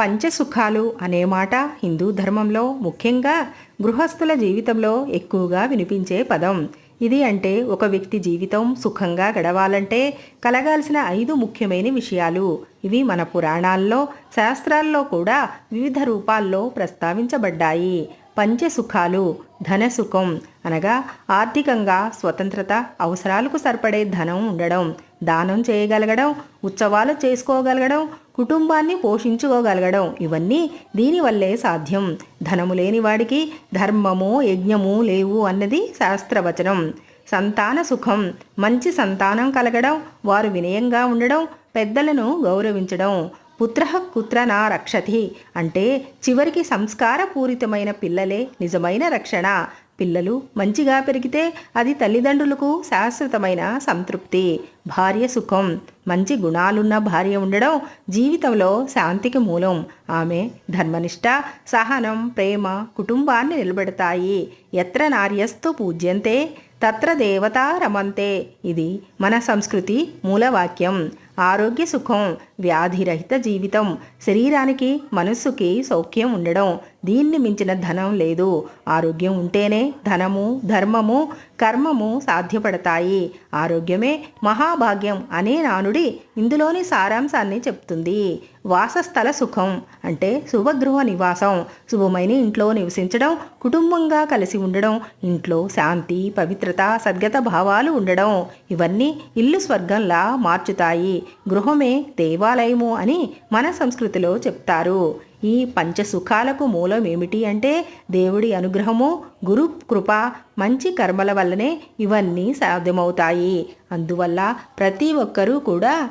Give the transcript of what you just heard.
పంచసుఖాలు అనే మాట హిందూ ధర్మంలో ముఖ్యంగా గృహస్థుల జీవితంలో ఎక్కువగా వినిపించే పదం. ఇది అంటే ఒక వ్యక్తి జీవితం సుఖంగా గడవాలంటే కలగాల్సిన ఐదు ముఖ్యమైన విషయాలు. ఇవి మన పురాణాల్లో శాస్త్రాల్లో కూడా వివిధ రూపాల్లో ప్రస్తావించబడ్డాయి. పంచసుఖాలు ధనసుఖం అనగా ఆర్థికంగా స్వతంత్రత అవసరాలకు సరిపడే ధనం ఉండడం దానం చేయగలగడం ఉత్సవాలు చేసుకోగలగడం కుటుంబాన్ని పోషించుకోగలగడం ఇవన్నీ దీనివల్లే సాధ్యం. ధనము లేని వాడికి ధర్మము యజ్ఞము లేవు అన్నది శాస్త్రవచనం. సంతాన సుఖం మంచి సంతానం కలగడం వారు వినయంగా ఉండడం పెద్దలను గౌరవించడం పుత్ర కుత్ర నా రక్షతి అంటే చివరికి సంస్కారపూరితమైన పిల్లలే నిజమైన రక్షణ. పిల్లలు మంచిగా పెరిగితే అది తల్లిదండ్రులకు శాశ్వతమైన సంతృప్తి భార్య సుఖం. మంచి గుణాలున్న భార్య ఉండడం జీవితంలో శాంతికి మూలం. ఆమె ధర్మనిష్ట సహనం ప్రేమ కుటుంబాన్ని నిలబెడతాయి. ఎత్ర నార్యస్తు పూజ్యంతే తత్ర దేవతా రమంతే. ఇది మన సంస్కృతి మూలవాక్యం. ఆరోగ్య సుఖం వ్యాధిరహిత జీవితం శరీరానికి మనస్సుకి సౌఖ్యం ఉండడం దీన్ని మించిన ధనం లేదు. ఆరోగ్యం ఉంటేనే ధనము ధర్మము కర్మము సాధ్యపడతాయి. ఆరోగ్యమే మహాభాగ్యం అనే నానుడి ఇందులోని సారాంశాన్ని చెప్తుంది. వాసస్థల సుఖం అంటే శుభగృహ నివాసం శుభమైన ఇంట్లో నివసించడం కుటుంబంగా కలిసి ఉండడం ఇంట్లో శాంతి పవిత్రత సద్గత భావాలు ఉండడం ఇవన్నీ ఇల్లు స్వర్గంలా మార్చుతాయి. గృహమే దేవాలయము అని మన సంస్కృతిలో చెప్తారు. ఈ పంచసుఖాలకు మూలం ఏమిటి అంటే దేవుడి అనుగ్రహము గురు కృప మంచి కర్మల వల్లనే ఇవన్నీ సాధ్యమవుతాయి. అందువల్ల ప్రతి ఒక్కరూ కూడా